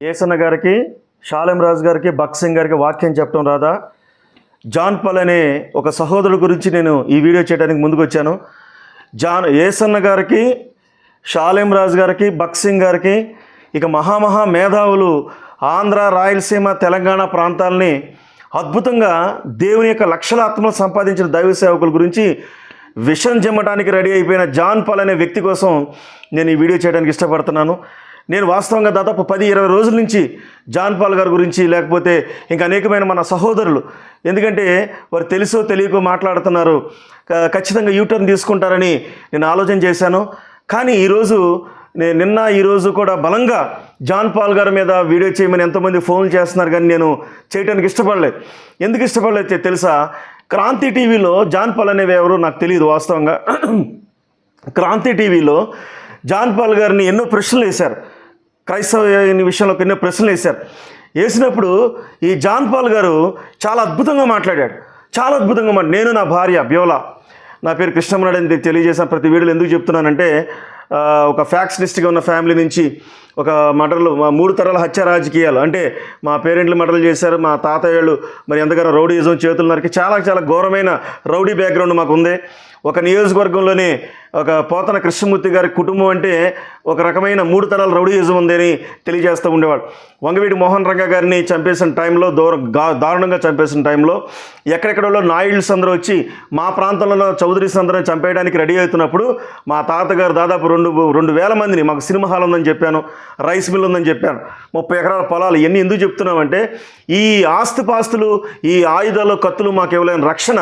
ఏసన్న గారికి షాలెం రాజు గారికి బక్సింగ్ గారికి వాక్యం చెప్పడం రాదా? జాన్ పాల్ అనే ఒక సహోదరుడు గురించి నేను ఈ వీడియో చేయడానికి ముందుకు వచ్చాను జాన్ ఏసన్న గారికి షాలెం రాజు గారికి బక్సింగ్ గారికి ఇక మహామహా మేధావులు ఆంధ్ర రాయలసీమ తెలంగాణ ప్రాంతాలని అద్భుతంగా దేవుని యొక్క లక్షల ఆత్మలు సంపాదించిన దైవ సేవకుల గురించి విషం జమ్మటానికి రెడీ అయిపోయిన జాన్ పాల్ అనే వ్యక్తి కోసం నేను ఈ వీడియో చేయడానికి ఇష్టపడుతున్నాను. నేను వాస్తవంగా దాదాపు పది ఇరవై రోజుల నుంచి జాన్ పాల్ గారి గురించి లేకపోతే ఇంకా అనేకమైన మన సహోదరులు. ఎందుకంటే వారు తెలుసో తెలియకో మాట్లాడుతున్నారు. ఖచ్చితంగా యూటర్న్ తీసుకుంటారని నేను ఆలోచన చేశాను. కానీ ఈరోజు నేను నిన్న ఈరోజు కూడా బలంగా జాన్ పాల్ గారి మీద వీడియో చేయమని ఎంతోమంది ఫోన్లు చేస్తున్నారు కానీ నేను చేయడానికి ఇష్టపడలేదు. ఎందుకు ఇష్టపడలేదు తెలుసా? క్రాంతి టీవీలో జాన్ పాల్ అనేవి ఎవరు నాకు తెలియదు వాస్తవంగా. క్రాంతి టీవీలో జాన్ పాల్ గారిని ఎన్నో ప్రశ్నలు వేశారు. క్రైస్తవ విషయంలో ఎన్నో ప్రశ్నలు వేశారు. వేసినప్పుడు ఈ జాన్ పాల్ గారు చాలా అద్భుతంగా మాట్లాడాడు. చాలా అద్భుతంగా మాట నేను నా భార్య బ్యోలా నా పేరు కృష్ణమనాడు అని తెలియజేసిన ప్రతి వీడియోలు ఎందుకు చెప్తున్నానంటే ఒక ఫ్యాక్షనిస్ట్గా ఉన్న ఫ్యామిలీ నుంచి ఒక మటర్లు మా మూడు తరాల హత్య రాజకీయాలు అంటే మా పేరెంట్లు మటర్లు చేశారు మా తాతయ్యలు మరి ఎంతగానో రౌడీయిజం చేతులు నరికి చాలా చాలా ఘోరమైన రౌడీ బ్యాక్గ్రౌండ్ మాకు ఉంది ఒక నియోజకవర్గంలోనే ఒక పోతన కృష్ణమూర్తి గారి కుటుంబం అంటే ఒక రకమైన మూడు తరాల రౌడీయిజం ఉందని తెలియజేస్తూ ఉండేవాడు. వంగవీడి మోహన్ రంగ గారిని చంపేసిన టైంలో దూర దారుణంగా చంపేసిన టైంలో ఎక్కడెక్కడో నాయుడుస్ అందరూ వచ్చి మా ప్రాంతంలో చౌదరీస్ అందరూ చంపేయడానికి రెడీ అవుతున్నప్పుడు మా తాతగారు దాదాపు రెండు రెండు వేల మందిని మాకు సినిమా హాల్ ఉందని చెప్పాను రైస్ మిల్ ఉందని చెప్పాను ముప్పై ఎకరాల పొలాలు ఇవన్నీ ఎందుకు చెప్తున్నామంటే ఈ ఆస్తిపాస్తులు ఈ ఆయుధాలు కత్తులు మాకు ఇవ్వలేని రక్షణ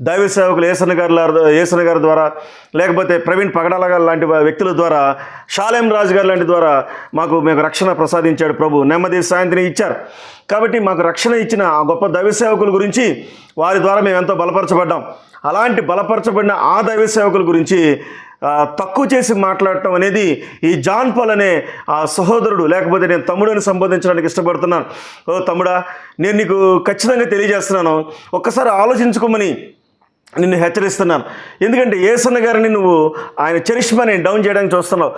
దైవ సేవకులు ఏసన్న గారు యేసున గారి ద్వారా లేకపోతే ప్రవీణ్ పగడాల గారు లాంటి వ్యక్తుల ద్వారా షాలేం రాజు గారు లాంటి ద్వారా మాకు మీకు రక్షణ ప్రసాదించాడు ప్రభు. నెమ్మది సాయంత్రం ఇచ్చారు. కాబట్టి మాకు రక్షణ ఇచ్చిన ఆ గొప్ప దైవ సేవకుల గురించి వారి ద్వారా మేము ఎంతో బలపరచబడ్డాం. అలాంటి బలపరచబడిన ఆ దైవ సేవకుల గురించి తక్కువ చేసి మాట్లాడటం అనేది ఈ జాన్ పాల్ అనే ఆ సహోదరుడు లేకపోతే నేను తమ్ముడిని సంబోధించడానికి ఇష్టపడుతున్నాను. ఓ తమ్ముడా నేను నీకు ఖచ్చితంగా తెలియజేస్తున్నాను. ఒక్కసారి ఆలోచించుకోమని నిన్ను హెచ్చరిస్తున్నాను. ఎందుకంటే ఏసన్న గారిని నువ్వు ఆయన చరిష్మాని డౌన్ చేయడానికి చూస్తున్నావు.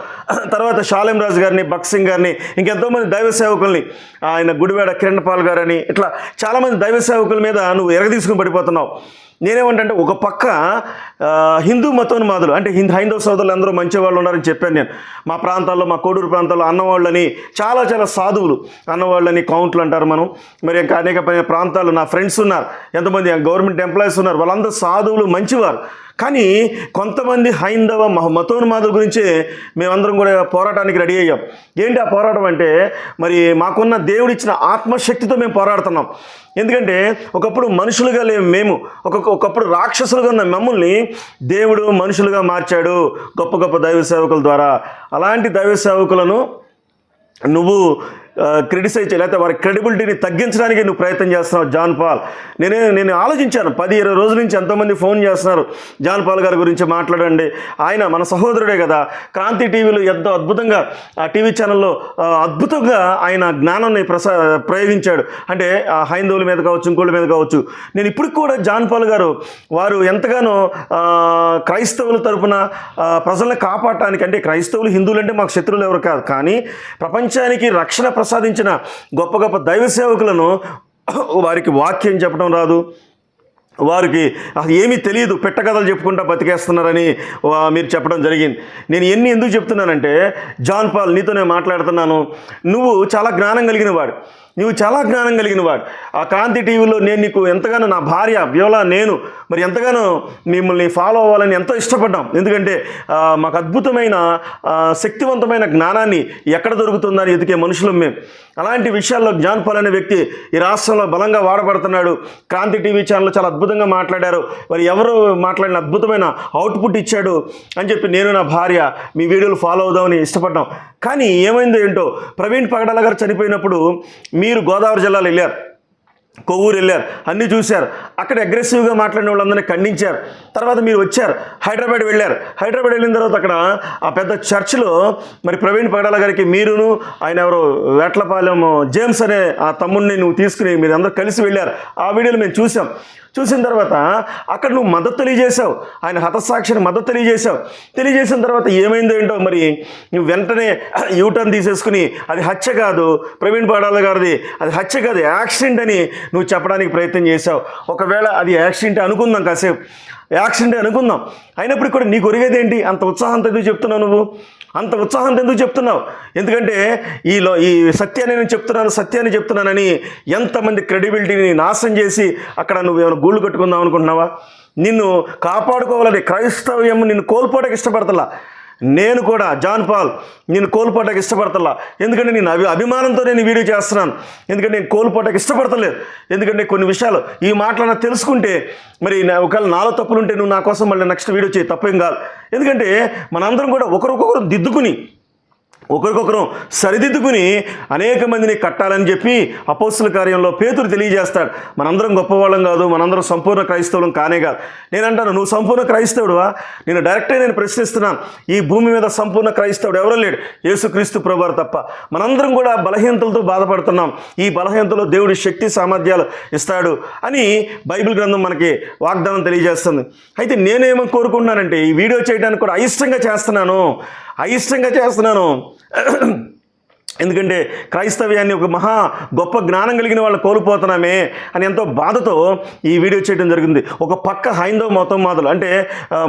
తర్వాత షాలెం రాజు గారిని బక్సింగ్ గారిని ఇంకెంతోమంది దైవ సేవకుల్ని ఆయన గుడివాడ కిరణ్ పాల్ గారని ఇట్లా చాలామంది దైవ సేవకుల మీద నువ్వు ఎరగదీసుకుని పడిపోతున్నావు. నేనేమంటే ఒక పక్క హిందూ మతోన్మాదులు అంటే హిందూ హైందవ సోదరులు అందరూ మంచి వాళ్ళు ఉన్నారని చెప్పాను నేను. మా ప్రాంతాల్లో మా కోడూరు ప్రాంతాల్లో అన్నవాళ్ళని చాలా చాలా సాధువులు అన్నవాళ్ళని కౌంట్లు అంటారు మనం. మరి ఇంకా అనేక ప్రాంతాలు నా ఫ్రెండ్స్ ఉన్నారు ఎంతమంది గవర్నమెంట్ ఎంప్లాయీస్ ఉన్నారు వాళ్ళందరూ సాధువులు మంచివారు. కానీ కొంతమంది హైందవ మహ మతోన్మాదుల గురించే మేమందరం కూడా పోరాటానికి రెడీ అయ్యాం. ఏంటి ఆ పోరాటం అంటే మరి మాకున్న దేవుడిచ్చిన ఆత్మశక్తితో మేము పోరాడుతున్నాం. ఎందుకంటే ఒకప్పుడు మనుషులుగా లేము మేము ఒక్కొక్క ఒకప్పుడు రాక్షసులుగా ఉన్న మమ్మల్ని దేవుడు మనుషులుగా మార్చాడు గొప్ప గొప్ప దైవ సేవకుల ద్వారా. అలాంటి దైవ సేవకులను నువ్వు క్రిటిసైజ్ చేయాలి లేకపోతే వారి క్రెడిబిలిటీని తగ్గించడానికి నువ్వు ప్రయత్నం చేస్తున్నావు జాన్ పాల్. నేనే నేను ఆలోచించాను పది ఇరవై రోజుల నుంచి ఎంతోమంది ఫోన్ చేస్తున్నారు జాన్ పాల్ గారి గురించి మాట్లాడండి. ఆయన మన సహోదరుడే కదా. క్రాంతి టీవీలో ఎంతో అద్భుతంగా ఆ టీవీ ఛానల్లో అద్భుతంగా ఆయన జ్ఞానాన్ని ప్రసా ప్రయోగించాడు. అంటే ఆ హైందవుల మీద కావచ్చు ఇంకోళ్ళ మీద కావచ్చు. నేను ఇప్పటికి కూడా జాన్ పాల్ గారు వారు ఎంతగానో క్రైస్తవుల తరపున ప్రజలను ప్రజల్ని కాపాడటానికి అంటే క్రైస్తవులు హిందువులు అంటే మాకు శత్రువులు ఎవరు కాదు. కానీ ప్రపంచానికి రక్షణ ప్రసాదించిన గొప్ప గొప్ప దైవ సేవకులను వారికి వాక్యం చెప్పడం రాదు. వారికి ఏమీ తెలియదు. పెట్టకథలు చెప్పుకుంటా బతికేస్తున్నారని మీరు చెప్పడం జరిగింది. నేను ఎన్ని ఎందుకు చెప్తున్నానంటే జాన్ పాల్ నీతో నేను మాట్లాడుతున్నాను. నువ్వు చాలా జ్ఞానం కలిగిన వాడు. నువ్వు చాలా జ్ఞానం కలిగిన వాడు. ఆ కాంతి టీవీలో నేను నీకు ఎంతగానో నా భార్య వ్యోలా నేను మరి ఎంతగానో మిమ్మల్ని ఫాలో అవ్వాలని ఎంతో ఇష్టపడ్డాం. ఎందుకంటే మాకు అద్భుతమైన శక్తివంతమైన జ్ఞానాన్ని ఎక్కడ దొరుకుతుందని ఎదికే మనుషులం మేము అలాంటి విషయాల్లో జాన్ పాల్ అనే వ్యక్తి ఈ రాష్ట్రంలో బలంగా వాడబడుతున్నాడు. క్రాంతి టీవీ ఛానల్ చాలా అద్భుతంగా మాట్లాడారు. మరి ఎవరు మాట్లాడిన అద్భుతమైన అవుట్పుట్ ఇచ్చాడు అని చెప్పి నేను నా భార్య మీ వీడియోలు ఫాలో అవుదామని ఇష్టపడ్డాం. కానీ ఏమైందో ఏంటో ప్రవీణ్ పగడాల గారు చనిపోయినప్పుడు మీరు గోదావరి జిల్లాలో వెళ్ళారు. కొవ్వూరు వెళ్ళారు. అన్నీ చూశారు. అక్కడ అగ్రెసివ్గా మాట్లాడిన వాళ్ళందరినీ ఖండించారు. తర్వాత మీరు వచ్చారు. హైదరాబాద్ వెళ్ళారు. హైదరాబాద్ వెళ్ళిన తర్వాత అక్కడ ఆ పెద్ద చర్చిలో మరి ప్రవీణ్ పగడాల గారికి మీరును ఆయన ఎవరు వేట్లపాలెం జేమ్స్ అనే ఆ తమ్ముడిని నువ్వు తీసుకుని మీరు అందరూ కలిసి వెళ్ళారు. ఆ వీడియోలు మేము చూసాం చూసిన తర్వాత అక్కడ నువ్వు మద్దతు తెలియజేశావు. ఆయన హతసాక్షిని మద్దతు తెలియజేశావు. తెలియజేసిన తర్వాత ఏమైందో ఏంటో మరి నువ్వు వెంటనే యూటర్న్ తీసేసుకుని అది హత్య కాదు ప్రవీణ్ పాడాల గారిది అది హత్య కాదు యాక్సిడెంట్ అని నువ్వు చెప్పడానికి ప్రయత్నం చేశావు. ఒకవేళ అది యాక్సిడెంట్ అనుకుందాం కాసేపు. యాక్సిడెంట్ అనుకుందాం. అయినప్పుడు కూడా నీకు ఒరిగేది ఏంటి? అంత ఉత్సాహంతో చెప్తున్నావు నువ్వు? అంత ఉత్సాహంతో ఎందుకు చెప్తున్నావు? ఎందుకంటే ఈలో ఈ సత్యాన్ని నేను చెప్తున్నాను సత్యాన్ని చెప్తున్నానని ఎంతమంది క్రెడిబిలిటీని నాశనం చేసి అక్కడ నువ్వు ఏమైనా గూళ్ళు కట్టుకుందాం అనుకుంటున్నావా? నిన్ను కాపాడుకోవాలని క్రైస్తవ్యం నిన్ను కోల్పోవడానికి ఇష్టపడతలా. నేను కూడా జాన్ పాల్ నేను కోల్పోవటానికి ఇష్టపడతలా ఎందుకంటే నేను అభి అభిమానంతో నేను వీడియో చేస్తున్నాను. ఎందుకంటే నేను కోల్పోవటానికి ఇష్టపడతలేదు. ఎందుకంటే కొన్ని విషయాలు ఈ మాటలను తెలుసుకుంటే మరి నా- ఒకవేళ నాలో తప్పులుంటే నువ్వు నా కోసం మళ్ళీ నెక్స్ట్ వీడియో చేయి తప్పేం కాదు. ఎందుకంటే మనందరం కూడా ఒకరికొకరు దిద్దుకుని ఒకరికొకరు సరిదిద్దుకుని అనేక మందిని కట్టాలని చెప్పి అపోస్తుల కార్యంలో పేతురు తెలియజేస్తాడు. మనందరం గొప్పవాళ్ళం కాదు మనందరం సంపూర్ణ క్రైస్తవులం కానే కాదు. నేను అంటాను నువ్వు సంపూర్ణ క్రైస్తవుడువా? నేను డైరెక్టే నేను ప్రశ్నిస్తున్నాను. ఈ భూమి మీద సంపూర్ణ క్రైస్తవుడు ఎవరో లేడు. యేసుక్రీస్తు ప్రభువారు తప్ప. మనందరం కూడా బలహీనతలతో బాధపడుతున్నాం. ఈ బలహీనతలో దేవుడి శక్తి సామర్థ్యాలు ఇస్తాడు అని బైబిల్ గ్రంథం మనకి వాగ్దానం తెలియజేస్తుంది. అయితే నేనేమో కోరుకుంటున్నానంటే ఈ వీడియో చేయడానికి కూడా అయిష్టంగా చేస్తున్నాను. అయిష్టంగా చేస్తున్నాను. ఎందుకంటే క్రైస్తవ్యాన్ని ఒక మహా గొప్ప జ్ఞానం కలిగిన వాళ్ళు కోల్పోతున్నామే అని ఎంతో బాధతో ఈ వీడియో చేయడం జరిగింది. ఒక పక్క హైందవ మతం మాతలు అంటే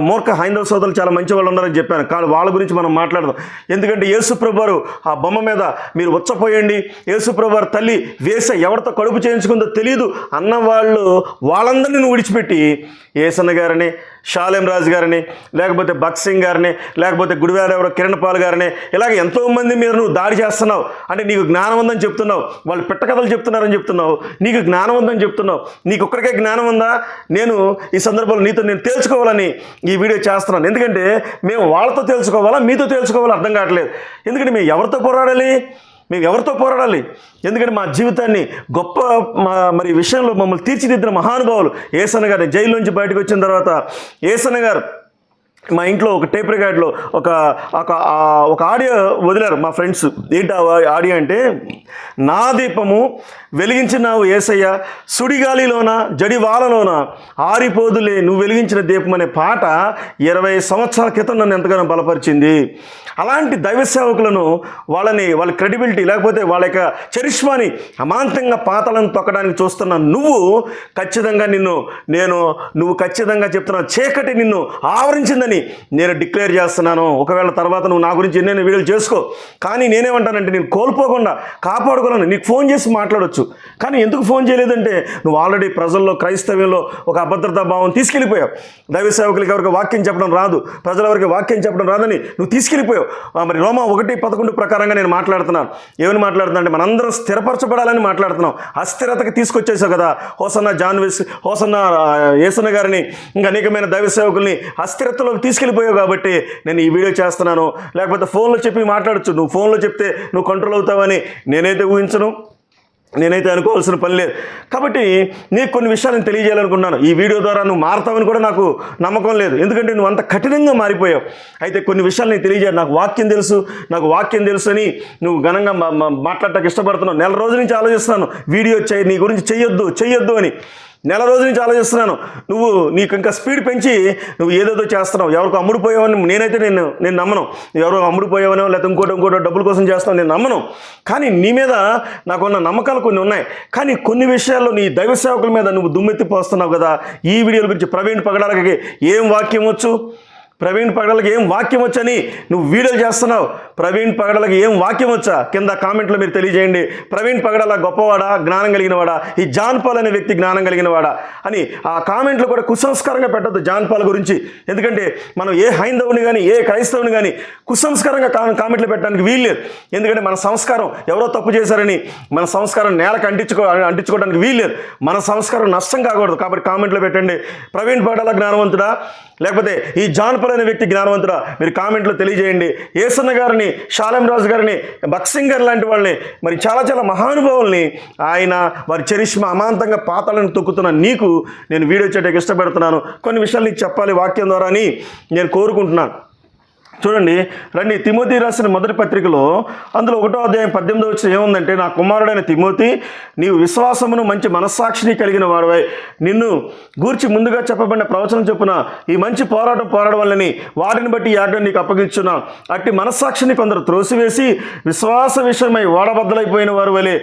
మూర్ఖ హైందవ సోదరులు చాలా మంచి వాళ్ళు ఉన్నారని చెప్పాను. కానీ వాళ్ళ గురించి మనం మాట్లాడదాం. ఎందుకంటే యేసుప్రభారు ఆ బొమ్మ మీద మీరు వచ్చపోయండి యేసుప్రభు తల్లి వేస ఎవరితో కడుపు చేయించుకుందో తెలియదు అన్న వాళ్ళు వాళ్ళందరినీ నువ్వు విడిచిపెట్టి ఏసన్న గారని షాలేం రాజు గారిని లేకపోతే భగత్ సింగ్ గారిని లేకపోతే గుడివాడ ఎవరో కిరణ్ పాల్ గారిని ఇలాగ ఎంతోమంది మీద నువ్వు దాడి చేస్తున్నావు. అంటే నీకు జ్ఞానం ఉందని చెప్తున్నావు. వాళ్ళు పిట్టకథలు చెప్తున్నారని చెప్తున్నావు. నీకు జ్ఞానం ఉందని చెప్తున్నావు. నీకు ఒక్కరికే జ్ఞానం ఉందా? నేను ఈ సందర్భంలో నీతో నేను తేల్చుకోవాలని ఈ వీడియో చేస్తున్నాను. ఎందుకంటే మేము వాళ్ళతో తేల్చుకోవాలా? మీతో తేల్చుకోవాలా? అర్థం కావట్లేదు. ఎందుకంటే మేము ఎవరితో పోరాడాలి? మేము ఎవరితో పోరాడాలి? ఎందుకంటే మా జీవితాన్ని గొప్ప మా మరి విషయంలో మమ్మల్ని తీర్చిదిద్దిన మహానుభావులు ఏసన్న గారు జైలు నుంచి బయటకు వచ్చిన తర్వాత ఏసన్న గారు మా ఇంట్లో ఒక టేప్ రికార్డ్లో ఒక ఒక ఒక ఆడియో వదిలారు మా ఫ్రెండ్స్. ఏంటి ఆడియో అంటే నా దీపము వెలిగించినావు ఏసయ్య సుడిగాలిలోన జడివాలలోన ఆరిపోదులే నువ్వు వెలిగించిన దీపం అనే పాట ఇరవై సంవత్సరాల క్రితం నన్ను ఎంతగానో బలపరిచింది. అలాంటి దైవ సేవకులను వాళ్ళని వాళ్ళ క్రెడిబిలిటీ లేకపోతే వాళ్ళ యొక్క చరిష్మాని అమాంతంగా పాతలను తొక్కడానికి చూస్తున్న నువ్వు ఖచ్చితంగా నిన్ను నేను నువ్వు ఖచ్చితంగా చెప్తున్నా చీకటి నిన్ను ఆవరించిందని నేను డిక్లేర్ చేస్తున్నాను. ఒకవేళ తర్వాత నువ్వు నా గురించి ఎన్నైనా వీడియోలు చేసుకో. కానీ నేనేమంటానంటే నేను కోల్పోకుండా కాపాడుకోవాలని నీకు ఫోన్ చేసి మాట్లాడొచ్చు. కానీ ఎందుకు ఫోన్ చేయలేదంటే నువ్వు ఆల్రెడీ ప్రజల్లో క్రైస్తవ్యంలో ఒక అభద్రతా భావం తీసుకెళ్ళిపోయావు. దైవ సేవకులకి ఎవరికి వాక్యం చెప్పడం రాదు. ప్రజల వరకు వాక్యం చెప్పడం రాదని నువ్వు తీసుకెళ్ళిపోయావు. మరి రోమా ఒకటి పదకొండు ప్రకారంగా నేను మాట్లాడుతున్నాను. ఏమని మాట్లాడుతున్నా అంటే మనందరం స్థిరపరచబడాలని మాట్లాడుతున్నాం. అస్థిరతకి తీసుకొచ్చేసావు కదా. హోసన్న జాన్విస్ హోసన్న ఏసన్న గారిని ఇంకా అనేకమైన దైవ సేవకుల్ని అస్థిరతలోకి తీసుకెళ్ళిపోయావు కాబట్టి నేను ఈ వీడియో చేస్తున్నాను. లేకపోతే ఫోన్లో చెప్పి మాట్లాడచ్చు. నువ్వు ఫోన్లో చెప్తే నువ్వు కంట్రోల్ అవుతావని నేనైతే ఊహించను. నేనైతే అనుకోవాల్సిన పని లేదు. కాబట్టి నీకు కొన్ని విషయాలు నేను తెలియజేయాలనుకున్నాను ఈ వీడియో ద్వారా నువ్వు మారుతావని కూడా నాకు నమ్మకం లేదు. ఎందుకంటే నువ్వు అంత కఠినంగా మారిపోయావు. అయితే కొన్ని విషయాలు నేను తెలియజేయాలి. నాకు వాక్యం తెలుసు. నాకు వాక్యం తెలుసు అని నువ్వు ఘనంగా మాట్లాడటానికి ఇష్టపడుతున్నావు. నెల రోజుల నుంచి ఆలోచిస్తున్నాను. వీడియో చేయి నీ గురించి చెయ్యొద్దు చెయ్యొద్దు అని. నెల రోజుల నుంచి ఆలోచిస్తున్నాను. నువ్వు నీకు ఇంకా స్పీడ్ పెంచి నువ్వు ఏదేదో చేస్తున్నావు. ఎవరికి అమ్ముడుపోయావని నేనైతే నేను నేను నమ్మను. ఎవరో అమ్ముడుపోయావనో లేకపోతే ఇంకోటి ఇంకోటో డబ్బుల కోసం చేస్తావు నేను నమ్మను. కానీ నీ మీద నాకున్న నమ్మకాలు కొన్ని ఉన్నాయి. కానీ కొన్ని విషయాల్లో నీ దైవ సేవకుల మీద నువ్వు దుమ్మెత్తి పోస్తున్నావు కదా. ఈ వీడియోల గురించి ప్రవీణ్ పగడాలకి ఏం వాక్యం వచ్చు? ప్రవీణ్ పగడలకి ఏం వాక్యం వచ్చని నువ్వు వీడియోలు చేస్తున్నావు. ప్రవీణ్ పగడలకి ఏం వాక్యం వచ్చా? కింద కామెంట్లో మీరు తెలియజేయండి. ప్రవీణ్ పగడల గొప్పవాడా? జ్ఞానం కలిగినవాడా? ఈ జాన్ పాల్ అనే వ్యక్తి జ్ఞానం కలిగినవాడా? అని ఆ కామెంట్లు కూడా కుసంస్కారంగా పెట్టద్దు జాన్ పాల్ గురించి. ఎందుకంటే మనం ఏ హైందవుని కానీ ఏ క్రైస్తవుని కానీ కుసంస్కారంగా కా కామెంట్లు పెట్టడానికి వీల్లేదు ఎందుకంటే మన సంస్కారం ఎవరో తప్పు చేశారని మన సంస్కారం నేలకు అంటించుకో అంటించుకోవడానికి వీల్లేదు మన సంస్కారం నష్టం కాకూడదు. కాబట్టి కామెంట్లో పెట్టండి. ప్రవీణ్ పగడల జ్ఞానవంతుడా? లేకపోతే ఈ జాన్ పాల్ అనే వ్యక్తి జ్ఞానవంతుడా? మీరు కామెంట్లో తెలియజేయండి. ఏసన్న గారిని షాలం రాజు గారిని బక్సింగ్ గారి లాంటి వాళ్ళని మరి చాలా చాలా మహానుభావుల్ని ఆయన వారి చరిష్మ అమాంతంగా పాతాలను తొక్కుతున్న నీకు నేను వీడియో చేయడానికి ఇష్టపడుతున్నాను. కొన్ని విషయాలు నీకు చెప్పాలి వాక్యం ద్వారా అని నేను కోరుకుంటున్నాను. చూడండి రండి తిమోతి రాసిన మొదటి పత్రికలో అందులో ఒకటో అధ్యాయం పద్దెనిమిది వచ్చిన ఏముందంటే నా కుమారుడైన తిమోతి నీవు విశ్వాసమును మంచి మనస్సాక్షిని కలిగిన వాడవై నిన్ను గూర్చి ముందుగా చెప్పబడిన ప్రవచనం చొప్పున ఈ మంచి పోరాటం పోరాడడం వల్లని వాటిని బట్టి ఈ ఆజ్ఞ నీకు అప్పగించున్నా అట్టి మనస్సాక్షిని కొందరు త్రోసివేసి విశ్వాస విషయమై వాడబద్దలైపోయిన వారు వలె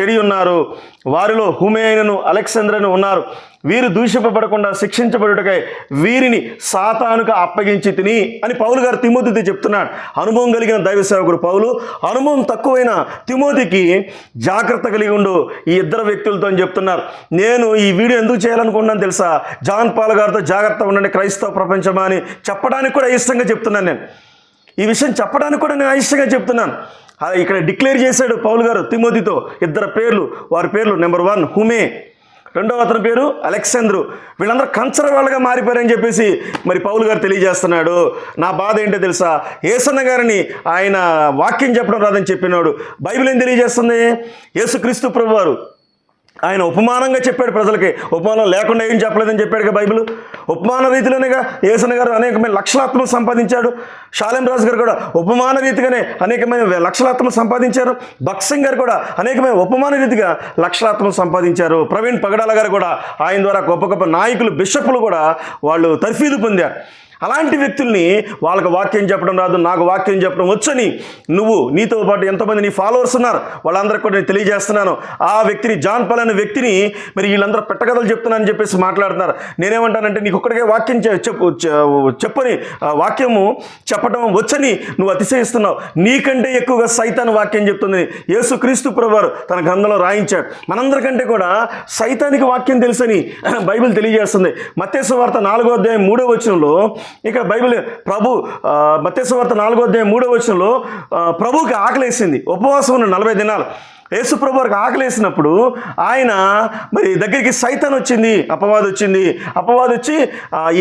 చెడి ఉన్నారు వారిలో హుమేయనను అలెక్సాంద్రను ఉన్నారు. వీరు దూషింపబడకుండా శిక్షించబడుటకై వీరిని సాతానుక అప్పగించి తిని అని పౌలు గారు తిమోతితో చెప్తున్నాడు. అనుభవం కలిగిన దైవ సేవకుడు పౌలు అనుభవం తక్కువైన తిమోతికి జాగ్రత్త కలిగి ఉండు ఈ ఇద్దరు వ్యక్తులతో అని చెప్తున్నారు. నేను ఈ వీడియో ఎందుకు చేయాలనుకున్నాను తెలుసా? జాన్ పాల్ గారితో జాగ్రత్త ఉండండి క్రైస్తవ ప్రపంచమా అని చెప్పడానికి కూడా ఇష్టంగా చెప్తున్నాను నేను. ఈ విషయం చెప్పడానికి కూడా నేను అయిష్టంగా చెప్తున్నాను. ఇక్కడ డిక్లేర్ చేశాడు పౌలు గారు తిమోతితో. ఇద్దరు పేర్లు వారి పేర్లు నెంబర్ వన్ హుమే. రెండవ అతని పేరు అలెక్సాంద్రు. వీళ్ళందరూ కంచర వాళ్ళగా మారిపోయారని చెప్పేసి మరి పౌలు గారు తెలియజేస్తున్నాడు. నా బాధ ఏంటో తెలుసా? ఏసన్న గారిని ఆయన వాక్యం చెప్పడం రాదని చెప్పినాడు. బైబిల్ ఏం తెలియజేస్తుంది? యేసుక్రీస్తు ప్రభువారు ఆయన ఉపమానంగా చెప్పాడు ప్రజలకి. ఉపమానం లేకుండా ఏం చెప్పలేదని చెప్పాడు బైబిల్? ఉపమాన రీతిలోనేగా ఏసన గారు అనేకమైన లక్షలాత్మలు సంపాదించాడు. షాలెం రాజు గారు కూడా ఉపమాన రీతిగానే అనేకమైన లక్షలాత్మలు సంపాదించారు. బక్సింగ్ గారు కూడా అనేకమైన ఉపమాన రీతిగా లక్షలాత్మలు సంపాదించారు. ప్రవీణ్ పగడాల గారు కూడా ఆయన ద్వారా గొప్ప గొప్ప నాయకులు బిషప్లు కూడా వాళ్ళు తర్ఫీదు పొందారు. అలాంటి వ్యక్తుల్ని వాళ్ళకి వాక్యం చెప్పడం రాదు నాకు వాక్యం చెప్పడం వచ్చని నువ్వు నీతో పాటు ఎంతమంది నీ ఫాలోవర్స్ ఉన్నారు వాళ్ళందరికీ కూడా నేను తెలియజేస్తున్నాను. ఆ వ్యక్తిని జాన్ పల్ అనే వ్యక్తిని మరి వీళ్ళందరూ పెట్టకథలు చెప్తున్నానని చెప్పేసి మాట్లాడుతున్నారు. నేనేమంటానంటే నీకు ఒక్కడికే వాక్యం చెప్పు చెప్పని ఆ వాక్యము చెప్పడం వచ్చని నువ్వు అతిశయిస్తున్నావు. నీకంటే ఎక్కువగా సైతాన్ వాక్యం చెప్తుంది. యేసు క్రీస్తు ప్రభువారు తన గ్రంథంలో రాయించాడు. మనందరికంటే కూడా సైతానికి వాక్యం తెలుసని బైబిల్ తెలియజేస్తుంది. మత్స్య వార్త నాలుగో అధ్యాయం మూడో వచనంలో ఇక్కడ బైబిల్ ప్రభు మత్స్యవార్త నాలుగో అధ్యాయం మూడో వచనంలో ప్రభుకి ఆకలేసింది. ఉపవాసం ఉన్న నలభై దినాలు. యేసు ప్రభు వారికి ఆకలేసినప్పుడు ఆయన మరి దగ్గరికి సైతాన్ వచ్చింది అపవాది వచ్చింది. అపవాది వచ్చి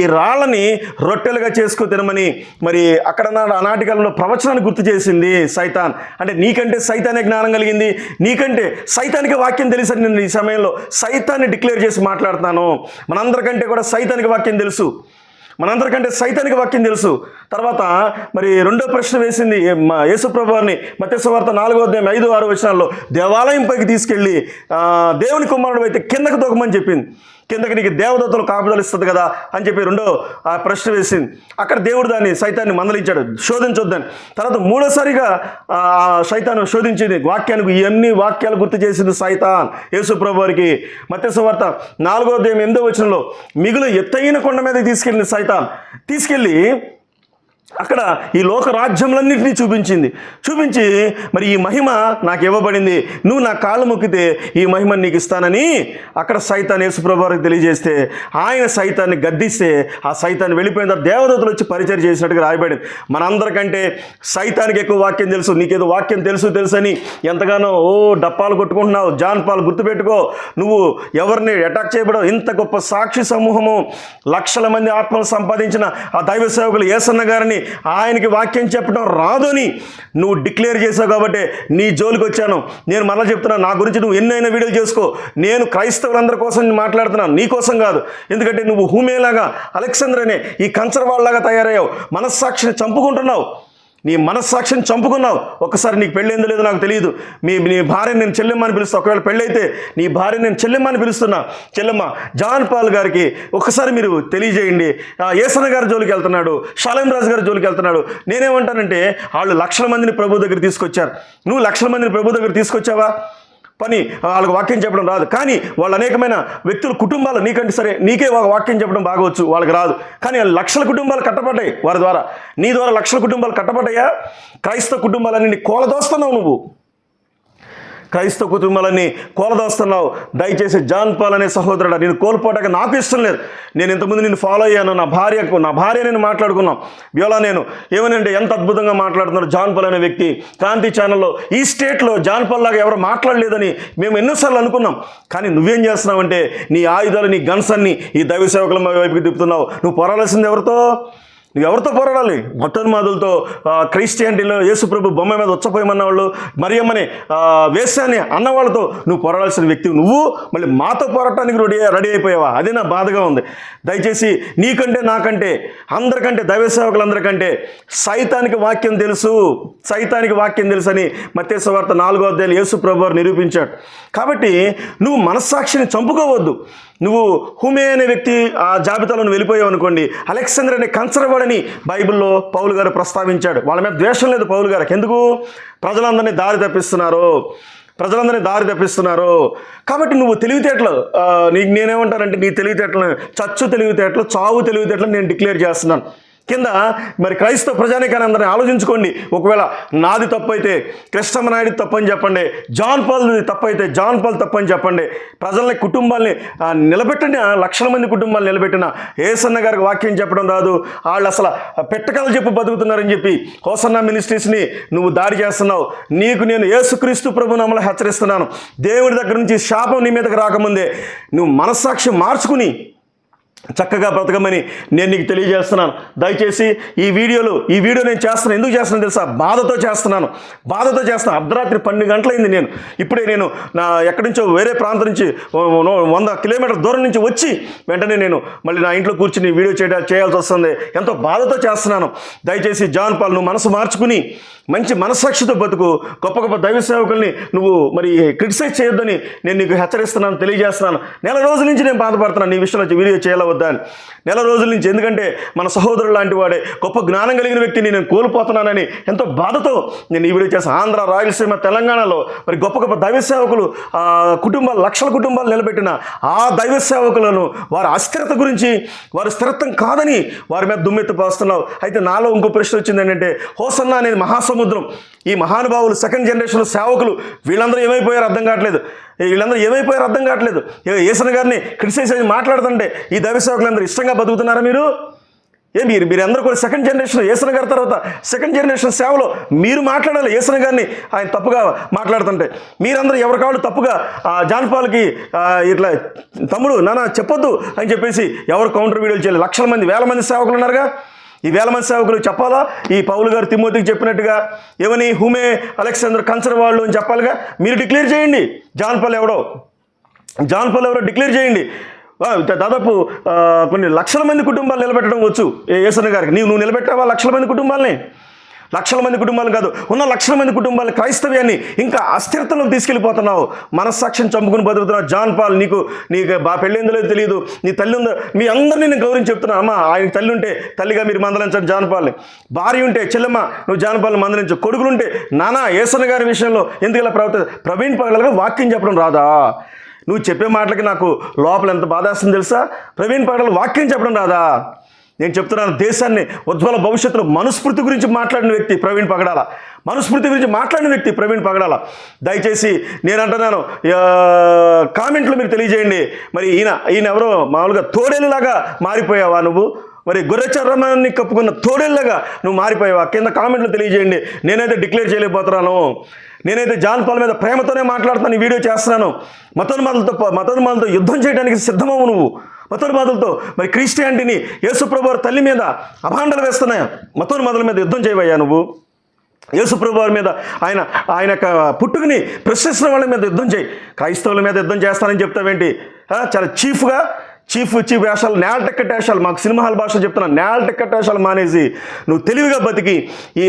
ఈ రాళ్ళని రొట్టెలుగా చేసుకు తినమని మరి అక్కడ నా- ఆనాటి కాలంలో ప్రవచనాన్ని గుర్తు చేసింది సైతాన్. అంటే నీకంటే సైతానే జ్ఞానం కలిగింది. నీకంటే సైతానికి వాక్యం తెలుసని నేను ఈ సమయంలో సైతాన్ని డిక్లేర్ చేసి మాట్లాడుతున్నాను. మనందరికంటే కూడా సైతానికి వాక్యం తెలుసు. మనందరికంటే సైతానికి వాక్యం తెలుసు. తర్వాత మరి రెండో ప్రశ్న వేసింది మా యేసుప్రభు వారిని మత్స్యవార్త నాలుగో అధ్యాయం ఐదు ఆరు వచనాల్లో దేవాలయం పైకి తీసుకెళ్ళి దేవుని కుమారుడు అయితే కిందకు తొక్కమని చెప్పింది. కిందకి నీకు దేవదూతలు కాపుదలు ఇస్తుంది కదా అని చెప్పి రెండో ఆ ప్రశ్న వేసింది. అక్కడ దేవుడు దాన్ని సైతాన్ని మందలించాడు. శోధించొద్దని. తర్వాత మూడోసారిగా సైతాను శోధించింది. వాక్యానికి ఎన్ని వాక్యాలు గుర్తు చేసింది సైతాన్? యేసుప్రభు వారికి మత్స్యవార్త నాలుగో దేవం ఎనిమిదో వచనంలో మిగులు ఎత్తైన కొండ మీద తీసుకెళ్ళింది సైతాన్. తీసుకెళ్ళి అక్కడ ఈ లోక రాజ్యములన్నింటినీ చూపించింది. చూపించి మరి ఈ మహిమ నాకు ఇవ్వబడింది. నువ్వు నా కాళ్ళు మొక్కితే ఈ మహిమను నీకు ఇస్తానని అక్కడ సైతాన్ యేసుప్రభారికి తెలియజేస్తే ఆయన సైతాన్ని గద్దిస్తే ఆ సైతాన్ని వెళ్ళిపోయిన తర్వాత దేవదూతలు వచ్చి పరిచయం చేసినట్టుగా రాయబడింది. మనందరికంటే సైతానికి ఎక్కువ వాక్యం తెలుసు. నీకేదో వాక్యం తెలుసు తెలుసు అని ఎంతగానో ఓ డప్పాలు కొట్టుకుంటున్నావు జాన్ పాలు గుర్తుపెట్టుకో. నువ్వు ఎవరిని అటాక్ చేయబడవు. ఇంత గొప్ప సాక్షి సమూహము లక్షల మంది ఆత్మలు సంపాదించిన ఆ దైవ సేవకులు ఏసన్న గారిని ఆయనకి వాక్యం చెప్పడం రాదు అని నువ్వు డిక్లేర్ చేసావు కాబట్టి నీ జోలికి వచ్చాను. నేను మరలా చెప్తున్నా నా గురించి నువ్వు ఎన్నైనా వీడియోలు చేసుకో. నేను క్రైస్తవులందరి కోసం మాట్లాడుతున్నాను నీ కోసం కాదు. ఎందుకంటే నువ్వు హూమేలాగా అలెక్సాండర్ అనే ఈ కన్సర్ వాళ్ళలాగా తయారయ్యావు. మనస్సాక్షిని చంపుకుంటున్నావు. నీ మనస్సాక్షిని చంపుకున్నావు. ఒక్కసారి నీకు పెళ్ళైందో లేదో నాకు తెలియదు. మీ నీ భార్య నేను చెల్లెమ్మని పిలుస్తా. ఒకవేళ పెళ్ళైతే నీ భార్య నేను చెల్లెమ్మని పిలుస్తున్నా. చెల్లెమ్మ జాన్ పాల్ గారికి ఒక్కసారి మీరు తెలియజేయండి. ఏసన గారి జోలికి వెళ్తున్నాడు. షాలేం రాజు గారి జోలికి వెళ్తున్నాడు. నేనేమంటానంటే వాళ్ళు లక్షల మందిని ప్రభు దగ్గర తీసుకొచ్చారు. నువ్వు లక్షల మందిని ప్రభు దగ్గర తీసుకొచ్చావా? పని వాళ్ళకి వాక్యం చెప్పడం రాదు. కానీ వాళ్ళు అనేకమైన వ్యక్తుల కుటుంబాలు నీకంటే సరే నీకే ఒక వాక్యం చెప్పడం బాగవచ్చు వాళ్ళకి రాదు. కానీ లక్షల కుటుంబాలు కట్టబడ్డాయి వారి ద్వారా. నీ ద్వారా లక్షల కుటుంబాలు కట్టబడ్డాయా? క్రైస్తవ కుటుంబాలన్నీ కోలదోస్తున్నావు నువ్వు. క్రైస్తవ కుటుంబాలన్నీ కోలదోస్తున్నావు. దయచేసి జాన్ పాల్ అనే సహోదరుడు నేను కోల్పోవటానికి నాకు ఇష్టం లేదు. నేను ఇంతకుముందు నేను ఫాలో అయ్యాను నా భార్యకు నా భార్య నేను మాట్లాడుకున్నాం. వ్యోలా నేను ఏమనంటే ఎంత అద్భుతంగా మాట్లాడుతున్నారు జాన్ పాల్ అనే వ్యక్తి. క్రాంతి ఛానల్లో ఈ స్టేట్లో జాన్ పాల్ లాగా ఎవరు మాట్లాడలేదని మేము ఎన్నోసార్లు అనుకున్నాం. కానీ నువ్వేం చేస్తున్నావంటే నీ ఆయుధాలు నీ గన్స్ అన్ని ఈ దైవ సేవకుల వైపుకి తిప్పుతున్నావు. నువ్వు పోరాడాల్సింది ఎవరితో? నువ్వు ఎవరితో పోరాడాలి? మొట్టమొదలతో క్రైస్టియానిటీలో యేసుప్రభు బొమ్మ మీద వచ్చపోయమన్న వాళ్ళు మరియమ్మని ఆ, వేశ్యాన్ని నువ్వు పోరాడాల్సిన వ్యక్తి నువ్వు మళ్ళీ మాతో పోరాటానికి రెడీ రెడీ అయిపోయావా? అది నా బాధగా ఉంది. దయచేసి నీకంటే నాకంటే అందరికంటే దైవ సేవకులందరికంటే సైతానికి వాక్యం తెలుసు సైతానికి వాక్యం తెలుసు అని మత్స్యవార్త నాలుగో అధ్యాయులు యేసు ప్రభు వారు నిరూపించాడు. కాబట్టి నువ్వు మనస్సాక్షిని చంపుకోవద్దు. నువ్వు హుమే అనే వ్యక్తి ఆ జాబితాలో వెళ్ళిపోయావు అనుకోండి అలెక్సాండర్ అనే అని బైబిల్లో పౌలు గారు ప్రస్తావించాడు. వాళ్ళ మీద ద్వేషం లేదు పౌలు గారికి. ఎందుకు? ప్రజలందరినీ దారి తప్పిస్తున్నారు. ప్రజలందరినీ దారి తప్పిస్తున్నారు. కాబట్టి నువ్వు తెలివితేటలు నీకు నేనేమంటానంటే నీ తెలివితేటలు చచ్చు తెలివితేటలు చావు తెలివితేటలు నేను డిక్లేర్ చేస్తున్నాను. కింద మరి క్రైస్తవ ప్రజానికాన్ని అందరిని ఆలోచించుకోండి. ఒకవేళ నాది తప్పైతే కృష్ణమనాయుడు తప్పు అని చెప్పండి జాన్ పాల్ది తప్పైతే జాన్ పాల్ తప్పని చెప్పండి. ప్రజల్ని కుటుంబాల్ని ఆ, నిలబెట్టిన లక్షల మంది కుటుంబాలు నిలబెట్టిన ఏసన్న గారికి వాక్యం చెప్పడం రాదు. వాళ్ళు అసలు పెట్టకలు చెప్పు బతుకుతున్నారని చెప్పి హోసన్న మినిస్ట్రీస్ని నువ్వు దాడి చేస్తున్నావు. నీకు నేను ఏసుక్రీస్తు ప్రభు నమ్మలు హెచ్చరిస్తున్నాను. దేవుడి దగ్గర నుంచి శాపం నీ మీదకి రాకముందే నువ్వు మనస్సాక్షి మార్చుకుని చక్కగా బ్రతకమని నేను నీకు తెలియజేస్తున్నాను. దయచేసి ఈ వీడియోలు ఈ వీడియో నేను చేస్తున్నాను. ఎందుకు చేస్తున్నాను తెలుసా? బాధతో చేస్తున్నాను. బాధతో చేస్తాను అర్ధరాత్రి పన్నెండు గంటలైంది నేను. ఇప్పుడే నేను నా ఎక్కడి నుంచో వేరే ప్రాంతం నుంచి వంద కిలోమీటర్ దూరం నుంచి వచ్చి వెంటనే నేను మళ్ళీ నా ఇంట్లో కూర్చుని వీడియో చేయ చేయాల్సి వస్తుంది. ఎంతో బాధతో చేస్తున్నాను. దయచేసి జాన్ పాల్ నువ్వు మనసు మార్చుకుని మంచి మనస్సాక్షితో బతుకు గొప్ప గొప్ప దైవ సేవకుల్ని నువ్వు మరి క్రిటిసైజ్ చేయొద్దని నేను నీకు హెచ్చరిస్తున్నాను తెలియజేస్తున్నాను. నెల రోజుల నుంచి నేను బాధపడుతున్నాను. నీ విషయంలో వీడియో చేయాలి వద్దా అని నెల రోజుల నుంచి ఎందుకంటే మన సహోదరుడు లాంటి వాడే గొప్ప జ్ఞానం కలిగిన వ్యక్తిని నేను కోల్పోతున్నానని ఎంతో బాధతో నేను ఈ వీడియో చేస్తాను ఆంధ్ర రాయలసీమ తెలంగాణలో మరి గొప్ప గొప్ప దైవ సేవకులు కుటుంబాలు లక్షల కుటుంబాలు నిలబెట్టిన ఆ దైవ సేవకులను వారి అస్థిరత గురించి వారు స్థిరత్వం కాదని వారి మీద దుమ్మెత్తిపోస్తున్నావు అయితే నాలో ఇంకో ప్రశ్న వచ్చింది ఏంటంటే హోసన్న అనేది మహాసముద్రం. ఈ మహానుభావులు సెకండ్ జనరేషన్ సేవకులు వీళ్ళందరూ ఏమైపోయారు అర్థం కావట్లేదు. వీళ్ళందరూ ఏమైపోయారు అర్థం కావట్లేదు. ఏ- గారిని క్రిటిసైజ్ అని మాట్లాడుతుంటే ఈ దైవ సేవకులందరూ ఇష్టంగా బతుకుతున్నారా మీరు? ఏ మీరు మీరు అందరూ కూడా సెకండ్ జనరేషన్ ఏసన గారి తర్వాత సెకండ్ జనరేషన్ సేవలో మీరు మాట్లాడాలి ఏసన గారిని ఆయన తప్పుగా మాట్లాడుతుంటే. మీరందరూ ఎవరి కావాలి తప్పుగా ఆ ఇట్లా తమ్ముడు నానా చెప్పొద్దు అని చెప్పేసి ఎవరు కౌంటర్ వీడియోలు చేయాలి లక్షల మంది వేల మంది సేవకులు ఉన్నారుగా. ఈ వేల మంది సేవకులు చెప్పాలా? ఈ పౌలు గారు తిమ్మోతికి చెప్పినట్టుగా ఏమని హుమే అలెక్సాండర్ కన్సర్ వాళ్ళు అని చెప్పాలిగా? మీరు డిక్లేర్ చేయండి. జాన్పల్ ఎవడో? జాన్పల్ ఎవరో డిక్లేర్ చేయండి. దాదాపు కొన్ని లక్షల మంది కుటుంబాలు నిలబెట్టడం వచ్చు. ఏ- ఏసన్న గారికి. నీవు నువ్వు నిలబెట్టావా లక్షల మంది కుటుంబాలని? లక్షల మంది కుటుంబాలు కాదు ఉన్న లక్షల మంది కుటుంబాలు క్రైస్తవ్యాన్ని ఇంకా అస్థిరతలోకి తీసుకెళ్ళిపోతున్నావు. మనస్సాక్షిని చంపుకుని బతుకుతున్నావు. జాన్ పాల్ నీకు నీకు బా పెళ్ళిందో లేదో తెలియదు నీ తల్లి ఉందో మీ అందరినీ నేను గౌరవించి చెప్తున్నాను అమ్మ ఆయన తల్లి ఉంటే తల్లిగా మీరు మందలించండి జాన్ పాల్ని భార్య ఉంటే చెల్లమ్మ నువ్వు జాన్ పాల్ని మందలించు. కొడుకులు ఉంటే నానా ఏసన్న గారి విషయంలో ఎందుకు ఇలా ప్రవర్తి ప్రవీణ్ పగలగా వాక్యం చెప్పడం రాదా? నువ్వు చెప్పే మాటలకి నాకు లోపల ఎంత బాధేస్తుంది తెలుసా? ప్రవీణ్ పగల వాక్యం చెప్పడం రాదా? నేను చెప్తున్నాను దేశాన్ని ఉజ్వల భవిష్యత్తులో మనుస్మృతి గురించి మాట్లాడిన వ్యక్తి ప్రవీణ్ పగడాల. మనుస్మృతి గురించి మాట్లాడిన వ్యక్తి ప్రవీణ్ పగడాల. దయచేసి నేను అంటున్నాను కామెంట్లు మీరు తెలియజేయండి. మరి ఈయన ఈయన ఎవరో మామూలుగా తోడేలులాగా మారిపోయావా నువ్వు? మరి గొర్రె చర్మాన్ని కప్పుకున్న తోడేళ్ళగా నువ్వు మారిపోయావా? కింద కామెంట్లు తెలియజేయండి. నేనైతే డిక్లేర్ చేయలేకపోతున్నాను. నేనైతే జాన్ పాల్ మీద ప్రేమతోనే మాట్లాడుతాను ఈ వీడియో చేస్తున్నాను. మతోన్మాదులతో మతోన్మాదులతో యుద్ధం చేయడానికి సిద్ధమవు నువ్వు. మతోన్మాదులతో మరి క్రిస్టియానిటీని యేసుప్రభు తల్లి మీద అభాండలు వేస్తున్నాయా? మతోన్మాదుల మీద యుద్ధం చేయవయ్యా నువ్వు? యేసుప్రభు వారి మీద ఆయన ఆయన యొక్క పుట్టుకుని ప్రశ్నిస్తున్న వాళ్ళ మీద యుద్ధం చేయి. క్రైస్తవుల మీద యుద్ధం చేస్తానని చెప్తావేంటి? చాలా చీఫ్గా చీఫ్ చీఫ్ వేషాలు నేల టికెట్ వేషాలు మాకు సినిమా హాల్ భాష చెప్తున్నా నేల టికెట్ వేషాలు మానేసి నువ్వు తెలివిగా బతికి ఈ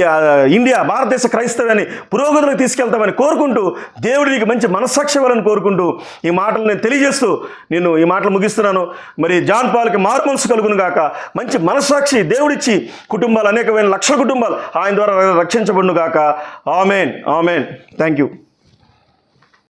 ఇండియా భారతదేశ క్రైస్తవ్యాన్ని పురోగతిని తీసుకెళ్తామని కోరుకుంటూ దేవుడు నీకు మంచి మనస్సాక్షి ఇవ్వాలని కోరుకుంటూ ఈ మాటలు నేను తెలియజేస్తూ నేను ఈ మాటలు ముగిస్తున్నాను. మరి జాన్ పాల్కి మారు మనసు కలుగును గాక. మంచి మనస్సాక్షి దేవుడిచ్చి కుటుంబాలు అనేకమైన లక్షల కుటుంబాలు ఆయన ద్వారా రక్షించబడును గాక. Amen amen. Thank you